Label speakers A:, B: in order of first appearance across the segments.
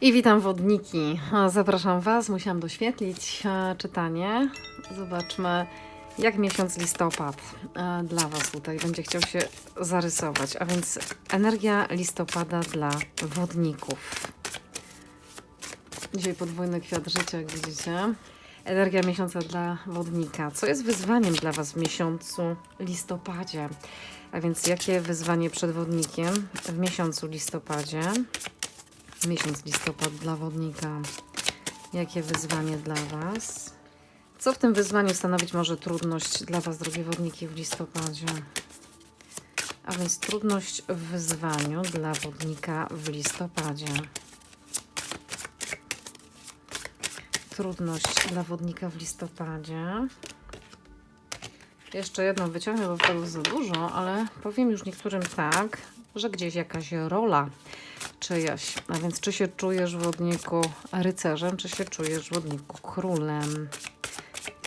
A: I witam wodniki. Zapraszam Was. Musiałam doświetlić czytanie. Zobaczmy, jak miesiąc listopad dla Was tutaj będzie chciał się zarysować. A więc energia listopada dla wodników. Dzisiaj podwójny kwiat życia, jak widzicie. Energia miesiąca dla wodnika. Co jest wyzwaniem dla Was w miesiącu listopadzie? A więc jakie wyzwanie przed wodnikiem w miesiącu listopadzie? Miesiąc listopad dla wodnika. Jakie wyzwanie dla Was? Co w tym wyzwaniu stanowić może trudność dla Was, drogie wodniki, w listopadzie? A więc trudność w wyzwaniu dla wodnika w listopadzie. Trudność dla wodnika w listopadzie. Jeszcze jedną wyciągnę, bo tego za dużo, ale powiem już niektórym tak, że gdzieś jakaś rola czyjaś. A więc czy się czujesz wodniku rycerzem, czy się czujesz wodniku królem?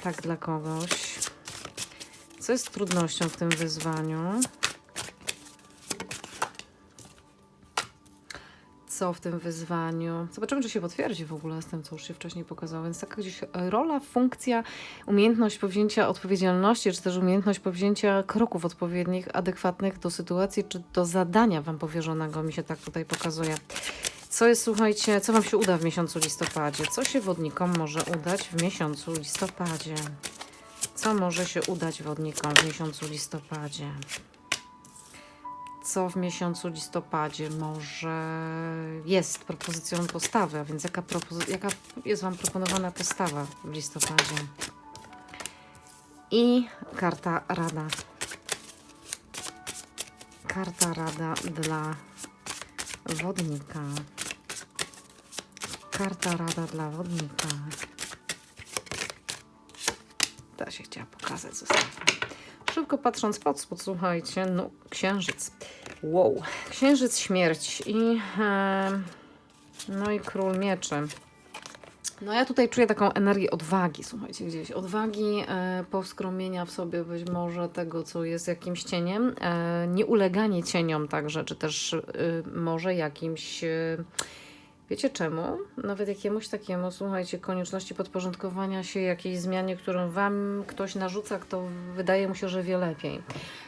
A: Tak dla kogoś. Co jest trudnością w tym wyzwaniu? W tym wyzwaniu? Zobaczymy, czy się potwierdzi w ogóle z tym, co już się wcześniej pokazało. Więc taka gdzieś rola, funkcja, umiejętność powzięcia odpowiedzialności, czy też umiejętność powzięcia kroków odpowiednich, adekwatnych do sytuacji, czy do zadania Wam powierzonego, mi się tak tutaj pokazuje. Co jest, słuchajcie, co Wam się uda w miesiącu listopadzie? Co się wodnikom może udać w miesiącu listopadzie? Co może się udać wodnikom w miesiącu listopadzie? Co w miesiącu listopadzie może jest propozycją postawy, a więc jaka, propozy- jaka jest Wam proponowana postawa w listopadzie? I karta rada. Karta rada dla wodnika. Karta rada dla wodnika. Ta się chciała pokazać, zostawiam. Szybko patrząc pod spód, słuchajcie, no księżyc. Wow, księżyc śmierć i e, no i król mieczy. No ja tutaj czuję taką energię odwagi, słuchajcie, gdzieś. Odwagi, e, powskromienia w sobie być może tego, co jest jakimś cieniem. E, nie uleganie cieniom także, czy też e, może jakimś... E, Wiecie czemu? Nawet jakiemuś takiemu, słuchajcie, konieczności podporządkowania się jakiejś zmianie, którą wam ktoś narzuca, kto wydaje mu się, że wie lepiej.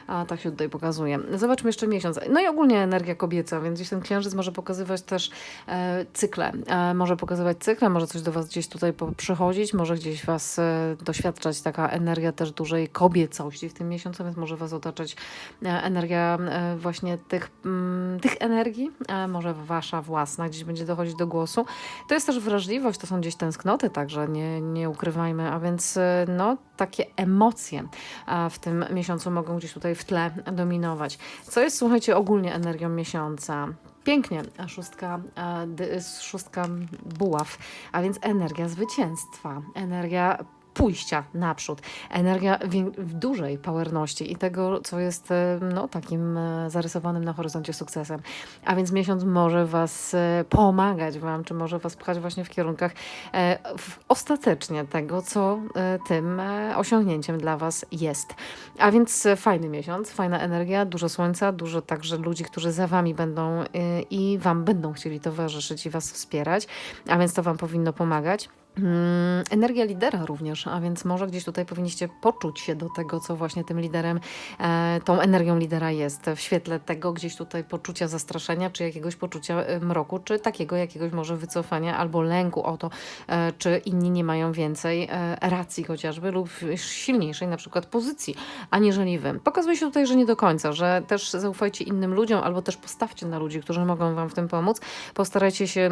A: A tak się tutaj pokazuje. Zobaczmy jeszcze miesiąc. No i ogólnie energia kobieca, więc gdzieś ten księżyc może pokazywać też e, cykle. E, może pokazywać cykle, może coś do was gdzieś tutaj przychodzić, może gdzieś was e, doświadczać taka energia też dużej kobiecości w tym miesiącu, więc może was otaczać e, energia e, właśnie tych, mm, tych energii, e, może wasza własna gdzieś będzie dochodzić do głosu. To jest też wrażliwość, to są gdzieś tęsknoty, także nie, nie ukrywajmy, a więc e, no, takie emocje w tym miesiącu mogą gdzieś tutaj w tle dominować. Co jest, słuchajcie, ogólnie energią miesiąca? Pięknie, szóstka, szóstka buław, a więc energia zwycięstwa, energia pójścia naprzód, energia w dużej powerności i tego, co jest e, no, takim e, zarysowanym na horyzoncie sukcesem. A więc miesiąc może Was e, pomagać Wam, czy może Was pchać właśnie w kierunkach w, ostatecznie tego, co tym osiągnięciem dla Was jest. A więc fajny miesiąc, fajna energia, dużo słońca, dużo także ludzi, którzy za Wami będą i Wam będą chcieli towarzyszyć i Was wspierać, a więc to Wam powinno pomagać. Mm, Energia lidera również, a więc może gdzieś tutaj powinniście poczuć się do tego, co właśnie tym liderem, e, tą energią lidera jest. W świetle tego gdzieś tutaj poczucia zastraszenia, czy jakiegoś poczucia e, mroku, czy takiego jakiegoś może wycofania albo lęku o to, e, czy inni nie mają więcej racji chociażby lub silniejszej na przykład pozycji, aniżeli wy. Pokazuje się tutaj, że nie do końca, że też zaufajcie innym ludziom albo też postawcie na ludzi, którzy mogą wam w tym pomóc. Postarajcie się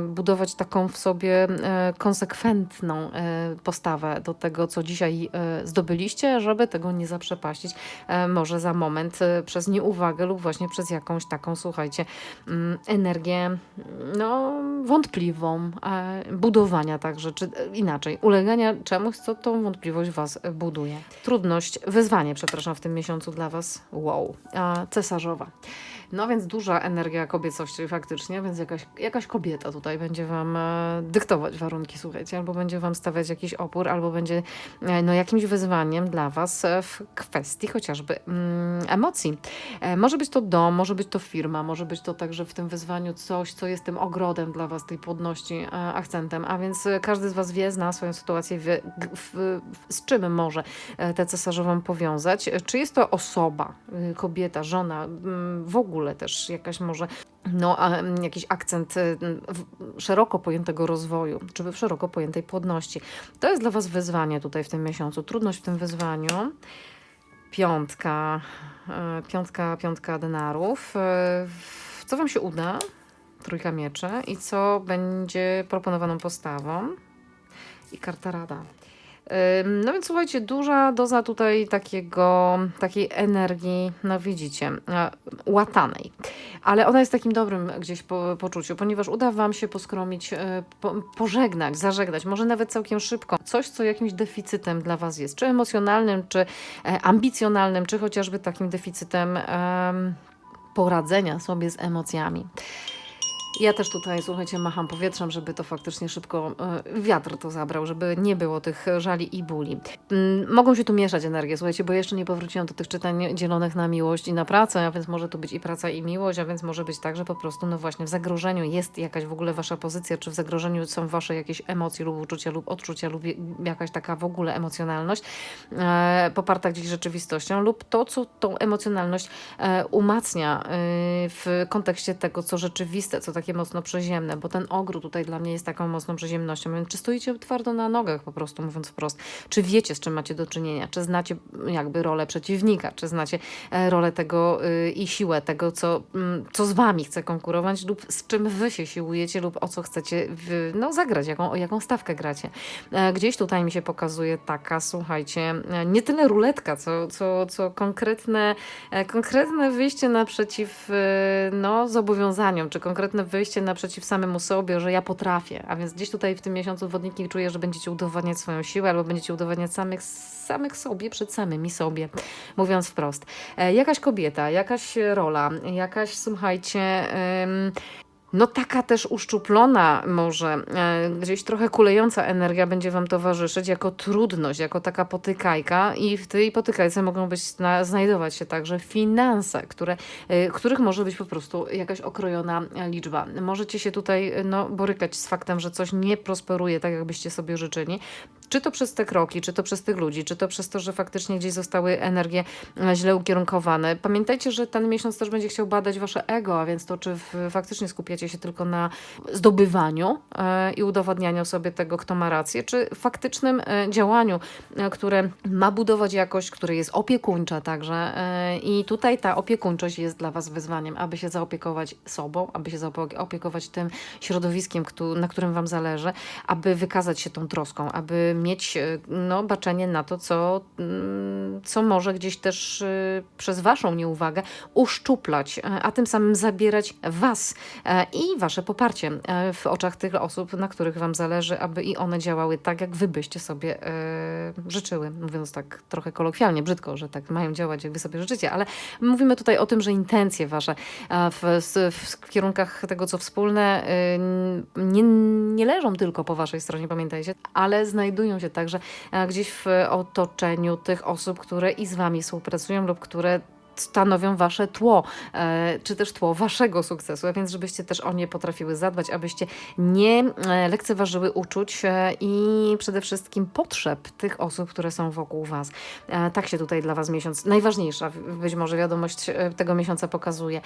A: budować taką w sobie konsekwentną e, postawę do tego, co dzisiaj e, zdobyliście, żeby tego nie zaprzepaścić e, może za moment przez nieuwagę lub właśnie przez jakąś taką, słuchajcie, mm, energię no, wątpliwą, budowania także, czy inaczej, ulegania czemuś, co tą wątpliwość Was buduje. Trudność, wyzwanie, przepraszam, w tym miesiącu dla Was, wow, cesarzowa. No więc duża energia kobiecości faktycznie, więc jakaś, jakaś kobieta tutaj będzie Wam e, dyktować warunki, słuchajcie, albo będzie Wam stawiać jakiś opór, albo będzie e, no, jakimś wyzwaniem dla Was e, w kwestii chociażby mm, emocji. Może być to dom, może być to firma, może być to także w tym wyzwaniu coś, co jest tym ogrodem dla Was, tej płodności, akcentem, a więc każdy z Was wie, zna swoją sytuację, wie, w, z czym może te cesarze Wam powiązać. Czy jest to osoba, kobieta, żona, mm, w ogóle też jakaś może no, mm, jakiś akcent y, w, szeroko pojętego rozwoju, czy szeroko pojętej płodności. To jest dla Was wyzwanie tutaj w tym miesiącu. Trudność w tym wyzwaniu. Piątka, e, piątka, piątka denarów. E, Co Wam się uda? Trójka mieczy. I co będzie proponowaną postawą? I karta rada. No więc słuchajcie, duża doza tutaj takiego, takiej energii, no widzicie, e, łatanej. Ale ona jest takim dobrym gdzieś po, poczuciu, ponieważ uda Wam się poskromić, e, po, pożegnać, zażegnać, może nawet całkiem szybko, coś, co jakimś deficytem dla Was jest, czy emocjonalnym, czy e, ambicjonalnym, czy chociażby takim deficytem em, poradzenia sobie z emocjami. Ja też tutaj, słuchajcie, macham powietrzem, żeby to faktycznie szybko e, wiatr to zabrał, żeby nie było tych żali i bóli. Mm, Mogą się tu mieszać energie, słuchajcie, bo jeszcze nie powróciłam do tych czytań dzielonych na miłość i na pracę, a więc może to być i praca i miłość, a więc może być tak, że po prostu, no właśnie, w zagrożeniu jest jakaś w ogóle wasza pozycja, czy w zagrożeniu są wasze jakieś emocje lub uczucia lub odczucia lub jakaś taka w ogóle emocjonalność e, poparta gdzieś rzeczywistością lub to, co tą emocjonalność e, umacnia e, w kontekście tego, co rzeczywiste, co takie mocno przeziemne, bo ten ogród tutaj dla mnie jest taką mocną przeziemnością. Więc czy stoicie twardo na nogach, po prostu mówiąc wprost? Czy wiecie, z czym macie do czynienia? Czy znacie jakby rolę przeciwnika? Czy znacie e, rolę tego y, i siłę tego, co, mm, co z wami chce konkurować lub z czym wy się siłujecie lub o co chcecie w, no, zagrać, jaką, o jaką stawkę gracie? E, Gdzieś tutaj mi się pokazuje taka, słuchajcie, e, nie tyle ruletka, co, co, co konkretne, konkretne wyjście naprzeciw e, no, zobowiązaniom, czy konkretne wyjście naprzeciw samemu sobie, że ja potrafię. A więc gdzieś tutaj w tym miesiącu wodniki czuję, że będziecie udowadniać swoją siłę, albo będziecie udowadniać samych, samych sobie, przed samymi sobie, mówiąc wprost. E, Jakaś kobieta, jakaś rola, jakaś, słuchajcie, no taka też uszczuplona może, e, gdzieś trochę kulejąca energia będzie Wam towarzyszyć jako trudność, jako taka potykajka i w tej potykajce mogą być na, znajdować się także finanse, które, e, których może być po prostu jakaś okrojona liczba. Możecie się tutaj e, no, borykać z faktem, że coś nie prosperuje tak, jakbyście sobie życzyli. Czy to przez te kroki, czy to przez tych ludzi, czy to przez to, że faktycznie gdzieś zostały energie e, źle ukierunkowane. Pamiętajcie, że ten miesiąc też będzie chciał badać wasze ego, a więc to, czy faktycznie skupiacie się tylko na zdobywaniu e, i udowadnianiu sobie tego, kto ma rację, czy faktycznym e, działaniu, które ma budować jakość, które jest opiekuńcza także. I tutaj ta opiekuńczość jest dla was wyzwaniem, aby się zaopiekować sobą, aby się zaopiekować tym środowiskiem, na którym wam zależy, aby wykazać się tą troską, aby mieć e, no, baczenie na to, co, mm, co może gdzieś też e, przez waszą nieuwagę uszczuplać, e, a tym samym zabierać was e, i wasze poparcie e, w oczach tych osób, na których wam zależy, aby i one działały tak, jak wy byście sobie życzyły. Mówiąc tak trochę kolokwialnie, brzydko, że tak mają działać, jak wy sobie życzycie, ale mówimy tutaj o tym, że intencje wasze w, w kierunkach tego, co wspólne, nie, nie leżą tylko po waszej stronie, pamiętajcie, ale znajdują się także gdzieś w otoczeniu tych osób, które i z wami współpracują lub które stanowią wasze tło, e, czy też tło waszego sukcesu, a więc żebyście też o nie potrafiły zadbać, abyście nie e, lekceważyły uczuć e, i przede wszystkim potrzeb tych osób, które są wokół was. Tak się tutaj dla was miesiąc, najważniejsza być może wiadomość tego miesiąca pokazuje.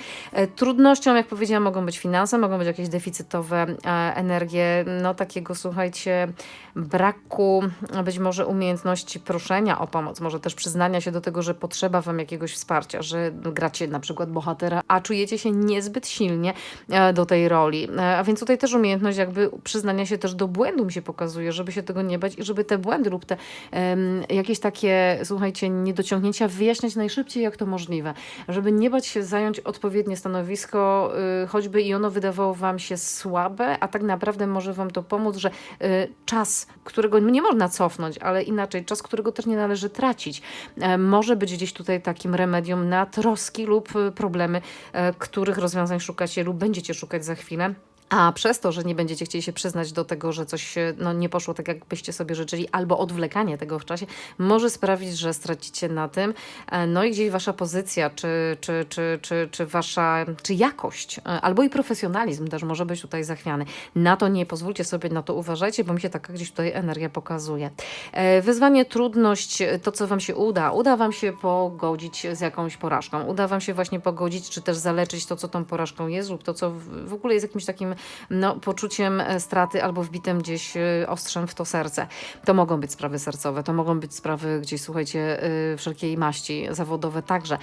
A: Trudnością, jak powiedziałam, mogą być finanse, mogą być jakieś deficytowe energie, no takiego, słuchajcie, braku być może umiejętności proszenia o pomoc, może też przyznania się do tego, że potrzeba wam jakiegoś wsparcia, że gracie na przykład bohatera, a czujecie się niezbyt silnie e, do tej roli. E, A więc tutaj też umiejętność jakby przyznania się też do błędu mi się pokazuje, żeby się tego nie bać i żeby te błędy lub te em, jakieś takie, słuchajcie, niedociągnięcia wyjaśniać najszybciej jak to możliwe, żeby nie bać się zająć odpowiednie stanowisko, y, choćby i ono wydawało wam się słabe, a tak naprawdę może wam to pomóc, że y, czas, którego nie można cofnąć, ale inaczej, czas, którego też nie należy tracić, e, może być gdzieś tutaj takim remedium na troski lub y, problemy, e, których rozwiązań szukacie lub będziecie szukać za chwilę. A przez to, że nie będziecie chcieli się przyznać do tego, że coś się, no, nie poszło tak, jak byście sobie życzyli, albo odwlekanie tego w czasie, może sprawić, że stracicie na tym. E, No i gdzieś wasza pozycja, czy, czy, czy, czy, czy wasza, czy jakość, e, albo i profesjonalizm też może być tutaj zachwiany. Na to nie pozwólcie sobie, na to uważajcie, bo mi się taka gdzieś tutaj energia pokazuje. E, Wyzwanie, trudność, e, to co wam się uda, uda wam się pogodzić z jakąś porażką, uda wam się właśnie pogodzić, czy też zaleczyć to, co tą porażką jest, lub to, co w ogóle jest jakimś takim no, poczuciem e, straty albo wbitym gdzieś e, ostrzem w to serce. To mogą być sprawy sercowe, to mogą być sprawy gdzieś, słuchajcie, e, wszelkiej maści, zawodowe także,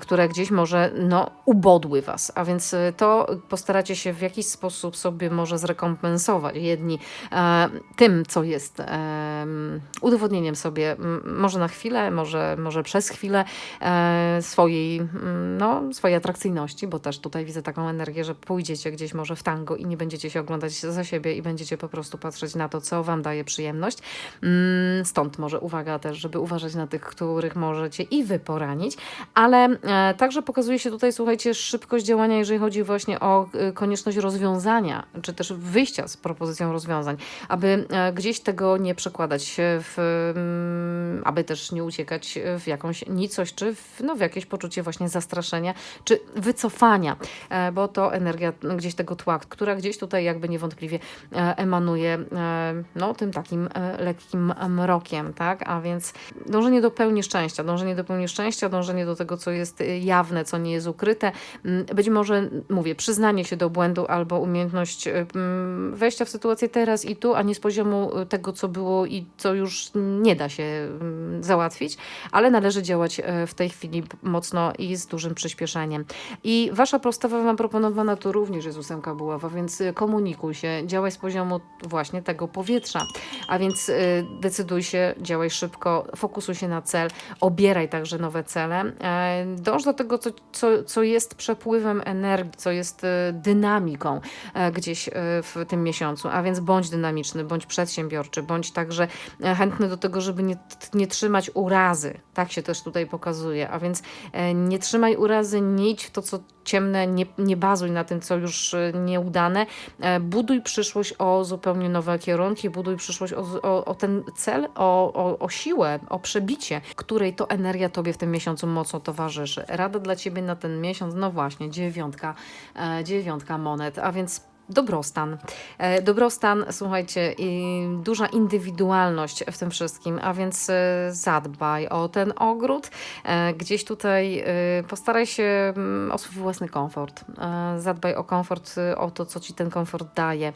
A: które gdzieś może, no, ubodły was. A więc to postaracie się w jakiś sposób sobie może zrekompensować. Jedni tym, co jest udowodnieniem sobie, może na chwilę, może, może przez chwilę swojej, no, swojej atrakcyjności, bo też tutaj widzę taką energię, że pójdziecie gdzieś może w tango i nie będziecie się oglądać za siebie i będziecie po prostu patrzeć na to, co wam daje przyjemność. Mm, Stąd może uwaga też, żeby uważać na tych, których możecie i wy poranić, ale e, także pokazuje się tutaj, słuchajcie, szybkość działania, jeżeli chodzi właśnie o e, konieczność rozwiązania, czy też wyjścia z propozycją rozwiązań, aby e, gdzieś tego nie przekładać w, mm, aby też nie uciekać w jakąś nicość, czy w, no, w jakieś poczucie właśnie zastraszenia, czy wycofania, bo to energia gdzieś tego tła, która gdzieś tutaj jakby niewątpliwie e, emanuje e, no, tym takim e, lekkim mrokiem, tak? A więc dążenie do pełni szczęścia, dążenie do pełni szczęścia, dążenie do tego, co jest jawne, co nie jest ukryte. Mm, Być może, mówię, przyznanie się do błędu albo umiejętność mm, wejścia w sytuację teraz i tu, a nie z poziomu tego, co było i co już nie da się mm, załatwić, ale należy działać w tej chwili mocno i z dużym przyspieszeniem. I wasza postawa wam proponowana to również jest ósemka buława, więc y, komunikuj się, działaj z poziomu właśnie tego powietrza, a więc y, decyduj się, działaj szybko, fokusuj się na cel, obieraj także nowe cele, e, dąż do tego, co, co, co jest przepływem energii, co jest y, dynamiką e, gdzieś w tym miesiącu, a więc bądź dynamiczny, bądź przedsiębiorczy, bądź także e, chętny do tego, żeby nie, nie trzymać urazy, tak się też tutaj pokazuje, a więc nie trzymaj urazy, nie idź w to, co ciemne, nie, nie bazuj na tym, co już e, nieudane. E, Buduj przyszłość o zupełnie nowe kierunki, buduj przyszłość o, o, o ten cel, o, o, o siłę, o przebicie, której to energia Tobie w tym miesiącu mocno towarzyszy. Rada dla Ciebie na ten miesiąc, no właśnie, dziewiątka, e, dziewiątka monet, a więc Dobrostan. E, Dobrostan, słuchajcie, duża indywidualność w tym wszystkim, a więc e, zadbaj o ten ogród. E, Gdzieś tutaj postaraj się mm, o swój własny komfort. Zadbaj o komfort, o to, co ci ten komfort daje.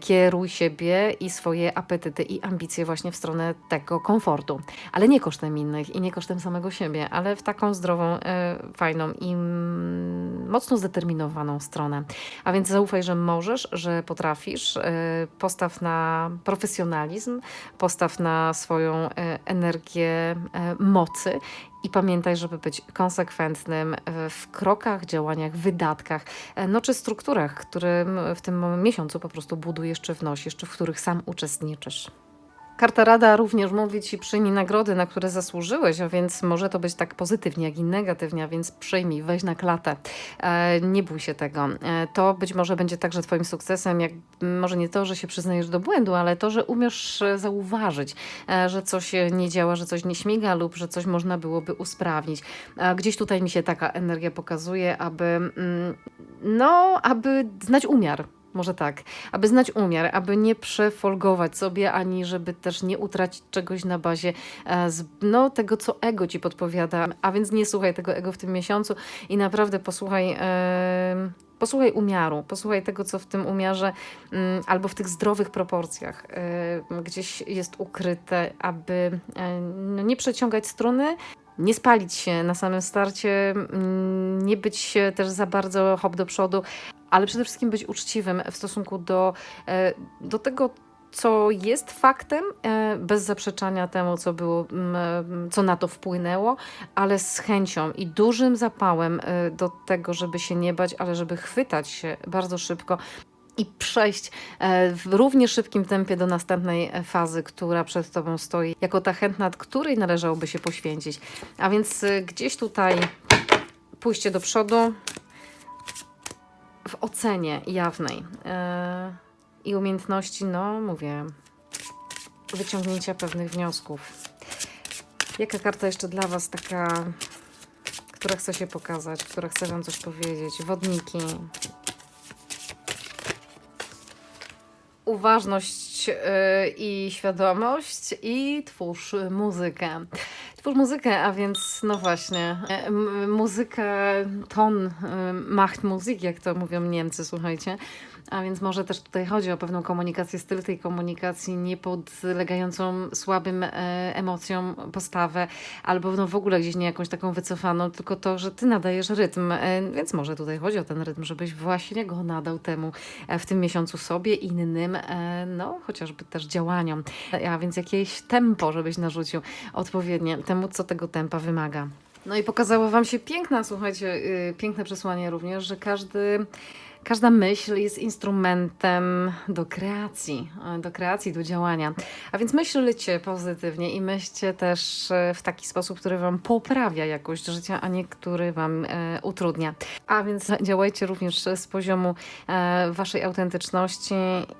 A: Kieruj siebie i swoje apetyty i ambicje właśnie w stronę tego komfortu, ale nie kosztem innych i nie kosztem samego siebie, ale w taką zdrową, fajną i mm, mocno zdeterminowaną stronę. A więc zaufaj, że możesz, że potrafisz. e, Postaw na profesjonalizm, postaw na swoją e, energię e, mocy i pamiętaj, żeby być konsekwentnym w krokach, działaniach, wydatkach, e, no czy strukturach, którym w tym miesiącu po prostu budujesz czy wnosisz, czy w których sam uczestniczysz. Karta Rada również mówi Ci przyjmij nagrody, na które zasłużyłeś, a więc może to być tak pozytywnie, jak i negatywnie, a więc przyjmij, weź na klatę. E, nie bój się tego. E, to być może będzie także Twoim sukcesem, jak może nie to, że się przyznajesz do błędu, ale to, że umiesz e, zauważyć, że coś nie działa, że coś nie śmiga lub że coś można byłoby usprawnić. Gdzieś tutaj mi się taka energia pokazuje, aby, mm, no, aby znać umiar. Może tak, aby znać umiar, aby nie przefolgować sobie, ani żeby też nie utracić czegoś na bazie e, no, tego, co ego ci podpowiada. A więc nie słuchaj tego ego w tym miesiącu i naprawdę posłuchaj. em, Posłuchaj umiaru, posłuchaj tego, co w tym umiarze mm, albo w tych zdrowych proporcjach y, gdzieś jest ukryte, aby no, nie przeciągać struny, nie spalić się na samym starcie, mm, nie być też za bardzo hop do przodu, ale przede wszystkim być uczciwym w stosunku do, e, do tego, co jest faktem, e, bez zaprzeczania temu, co było, mm, co na to wpłynęło, ale z chęcią i dużym zapałem e, do tego, żeby się nie bać, ale żeby chwytać się bardzo szybko i przejść e, w równie szybkim tempie do następnej e, fazy, która przed Tobą stoi, jako ta chętna, której należałoby się poświęcić. A więc e, gdzieś tutaj pójście do przodu w ocenie jawnej e, i umiejętności, no mówię, wyciągnięcia pewnych wniosków. Jaka karta jeszcze dla Was taka, która chce się pokazać, która chce Wam coś powiedzieć? Wodniki. Uważność e, i świadomość i twórz muzykę. Twórz muzykę, a więc no właśnie, e, m- muzyka, ton, e, macht Musik, jak to mówią Niemcy, słuchajcie. A więc może też tutaj chodzi o pewną komunikację, styl tej komunikacji, nie podlegającą słabym emocjom postawę, albo no w ogóle gdzieś nie jakąś taką wycofaną, tylko to, że ty nadajesz rytm. Więc może tutaj chodzi o ten rytm, żebyś właśnie go nadał temu e, w tym miesiącu sobie, innym, e, no chociażby też działaniom. A więc jakieś tempo, żebyś narzucił odpowiednie temu, co tego tempa wymaga. No i pokazało Wam się piękna, słuchajcie, yy, piękne przesłanie również, że każdy, każda myśl jest instrumentem do kreacji, do kreacji, do działania. A więc myślcie pozytywnie i myślcie też yy, w taki sposób, który Wam poprawia jakość życia, a nie który Wam yy, utrudnia. A więc działajcie również z poziomu e, Waszej autentyczności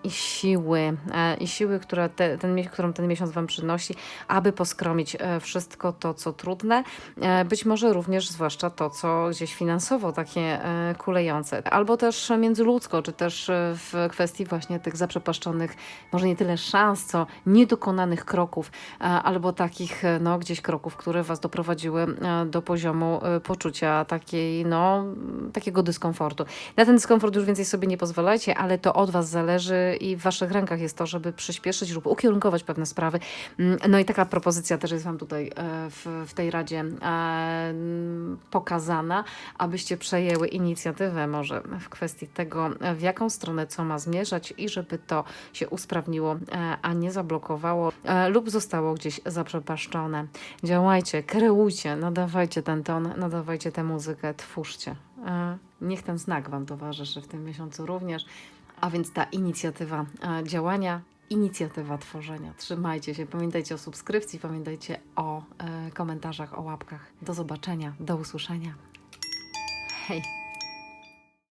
A: i siły, e, i siły, która te, ten, którą ten miesiąc Wam przynosi, aby poskromić e, wszystko to, co trudne, e, być może również zwłaszcza to, co gdzieś finansowo takie e, kulejące, albo też międzyludzko, czy też e, w kwestii właśnie tych zaprzepaszczonych, może nie tyle szans, co niedokonanych kroków, e, albo takich e, no, gdzieś kroków, które Was doprowadziły do poziomu poczucia takiej, no, takiego dyskomfortu. Na ten dyskomfort już więcej sobie nie pozwalajcie, ale to od Was zależy i w Waszych rękach jest to, żeby przyspieszyć lub ukierunkować pewne sprawy. Mm, No i taka propozycja też jest Wam tutaj w, w tej Radzie pokazana, abyście przejęły inicjatywę może w kwestii tego, e, w jaką stronę co ma zmierzać i żeby to się usprawniło, e, a nie zablokowało e, lub zostało gdzieś zaprzepaszczone. Działajcie, kreujcie, nadawajcie ten ton, nadawajcie tę muzykę, twórzcie. Niech ten znak Wam towarzyszy w tym miesiącu również, a więc ta inicjatywa działania, inicjatywa tworzenia. Trzymajcie się, pamiętajcie o subskrypcji, pamiętajcie o komentarzach, o łapkach. Do zobaczenia, do usłyszenia. Hej!